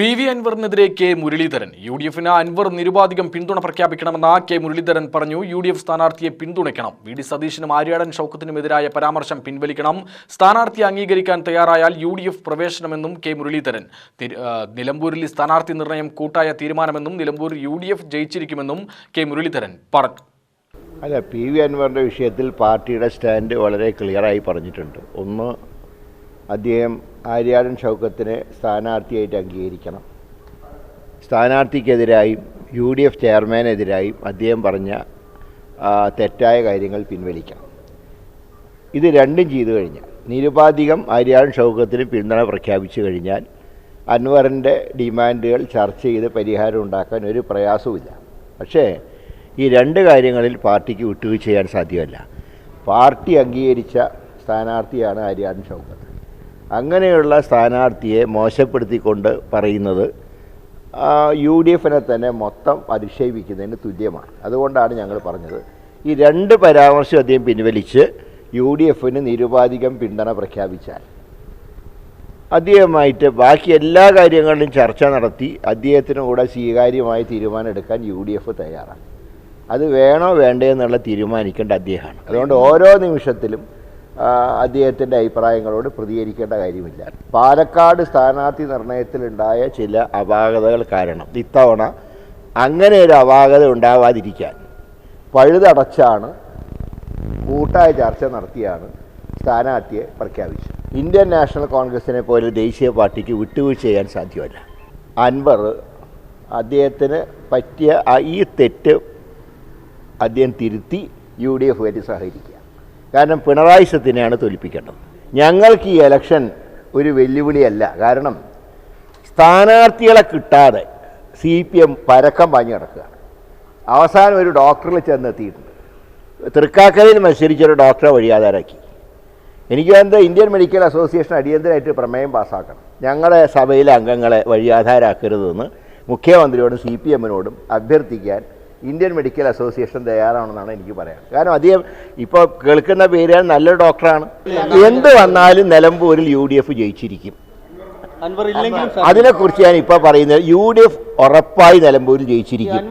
P V അൻവറിനെതിരെ K Muraleedharan U D എഫിന് അൻവർ നിരുപാധികം പിന്തുണ പ്രഖ്യാപിക്കണമെന്ന് കെ മുരളീധരൻ പറഞ്ഞു യു ഡി എഫ് സ്ഥാനാർത്ഥിയെ പിന്തുണയ്ക്കണം. വി ഡി സതീശനും ആര്യാടൻ ഷൗക്കത്തിനുമെതിരായ പരാമർശം പിൻവലിക്കണം. സ്ഥാനാർത്ഥിയെ അംഗീകരിക്കാൻ തയ്യാറായാൽ യു ഡി എഫ് പ്രവേശനമെന്നും കെ മുരളീധരൻ. നിലമ്പൂരിലെ സ്ഥാനാർത്ഥി നിർണയം കൂട്ടായ തീരുമാനമെന്നും നിലമ്പൂരിൽ യു ഡി എഫ് ജയിച്ചിരിക്കുമെന്നും കെ മുരളീധരൻ പറഞ്ഞു. അല്ല പി വി അൻവറിന്റെ വിഷയത്തിൽ പാർട്ടിയുടെ സ്റ്റാൻഡ് വളരെ ക്ലിയറായി പറഞ്ഞിട്ടുണ്ട്. ഒന്ന് അദ്ദേഹം ആര്യാടൻ ഷൗക്കത്തിനെ സ്ഥാനാർത്ഥിയായിട്ട് അംഗീകരിക്കണം. സ്ഥാനാർത്ഥിക്കെതിരായും യു ഡി എഫ് ചെയർമാനെതിരായും അദ്ദേഹം പറഞ്ഞ തെറ്റായ കാര്യങ്ങൾ പിൻവലിക്കണം. ഇത് രണ്ടും ചെയ്തു കഴിഞ്ഞാൽ നിരുപാധികം ആര്യാടൻ ഷൗക്കത്തിന് പിന്തുണ പ്രഖ്യാപിച്ചു കഴിഞ്ഞാൽ അൻവറിന്റെ ഡിമാൻഡുകൾ ചർച്ച ചെയ്ത് പരിഹാരം ഉണ്ടാക്കാൻ ഒരു പ്രയാസവുമില്ല. പക്ഷേ ഈ രണ്ട് കാര്യങ്ങളിൽ പാർട്ടിക്ക് വിട്ടുവീഴ്ച ചെയ്യാൻ സാധ്യമല്ല. പാർട്ടി അംഗീകരിച്ച സ്ഥാനാർത്ഥിയാണ് ആര്യാടൻ ഷൗക്കത്ത്. അങ്ങനെയുള്ള സ്ഥാനാർത്ഥിയെ മോശപ്പെടുത്തിക്കൊണ്ട് പറയുന്നത് യു ഡി എഫിനെ തന്നെ മൊത്തം അധിക്ഷേപിക്കുന്നതിന് തുല്യമാണ്. അതുകൊണ്ടാണ് ഞങ്ങൾ പറഞ്ഞത്. ഈ രണ്ട് പരാമർശം അദ്ദേഹം പിൻവലിച്ച് യു ഡി എഫിന് നിരുപാധികം പിന്തുണ പ്രഖ്യാപിച്ചാൽ. അദ്ദേഹമായിട്ട് ബാക്കി എല്ലാ കാര്യങ്ങളിലും ചർച്ച നടത്തി അദ്ദേഹത്തിനും കൂടെ സ്വീകാര്യമായി തീരുമാനം എടുക്കാൻ യു ഡി എഫ് തയ്യാറാണ്. അത് വേണോ വേണ്ടേ എന്നുള്ള തീരുമാനിക്കേണ്ട അദ്ദേഹമാണ്. അതുകൊണ്ട് ഓരോ നിമിഷത്തിലും അദ്ദേഹത്തിന്റെ അഭിപ്രായങ്ങളോട് പ്രതികരിക്കേണ്ട കാര്യമില്ല. പാലക്കാട് സ്ഥാനാർത്ഥി നിർണയത്തിലുണ്ടായ ചില അപാകതകൾ കാരണം ഇത്തവണ അങ്ങനെ ഒരു അപാകത ഉണ്ടാവാതിരിക്കാൻ പഴുതടച്ചാണ് കൂട്ടായ ചർച്ച നടത്തിയാണ് സ്ഥാനാർത്ഥിയെ പ്രഖ്യാപിച്ചത്. ഇന്ത്യൻ നാഷണൽ കോൺഗ്രസിനെ പോലെ ദേശീയ പാർട്ടിക്ക് വിട്ടുവീഴ്ച ചെയ്യാൻ സാധ്യമല്ല. അൻവർ അദ്ദേഹത്തിന് പറ്റിയ ഈ തെറ്റ് അദ്ദേഹം തിരുത്തി യു ഡി എഫ് ആയിട്ട് സഹകരിക്കുക. കാരണം പിണറായി സത്തിനെയാണ് തോൽപ്പിക്കേണ്ടത്. ഞങ്ങൾക്ക് ഈ ഇലക്ഷൻ ഒരു വെല്ലുവിളിയല്ല. കാരണം സ്ഥാനാർത്ഥികളെ കിട്ടാതെ സി പി എം പരക്കം പാഞ്ഞു കിടക്കുകയാണ് അവസാനം ഒരു ഡോക്ടറിൽ ചെന്നെത്തിയിട്ടുണ്ട്. തൃക്കാക്കരയിൽ മത്സരിച്ചൊരു ഡോക്ടറെ വഴിയാധാരാക്കി എനിക്ക് എന്താ ഇന്ത്യൻ മെഡിക്കൽ അസോസിയേഷൻ അടിയന്തരമായിട്ട് പ്രമേയം പാസ്സാക്കണം ഞങ്ങളുടെ സഭയിലെ അംഗങ്ങളെ വഴിയാധാരാക്കരുതെന്ന് മുഖ്യമന്ത്രിയോടും സി പി എമ്മിനോടും അഭ്യർത്ഥിക്കാൻ ഇന്ത്യൻ മെഡിക്കൽ അസോസിയേഷൻ തയ്യാറാണെന്നാണ് എനിക്ക് പറയാൻ കാരണം അധികം ഇപ്പോൾ കേൾക്കുന്ന പേര് നല്ല ഡോക്ടറാണ്. എന്ത് വന്നാലും നിലമ്പൂരിൽ യു ഡി എഫ് ജയിച്ചിരിക്കും. അതിനെക്കുറിച്ച് ഞാൻ ഇപ്പോൾ പറയുന്നത് യു ഡി എഫ് ഉറപ്പായി നിലമ്പൂരിൽ ജയിച്ചിരിക്കും.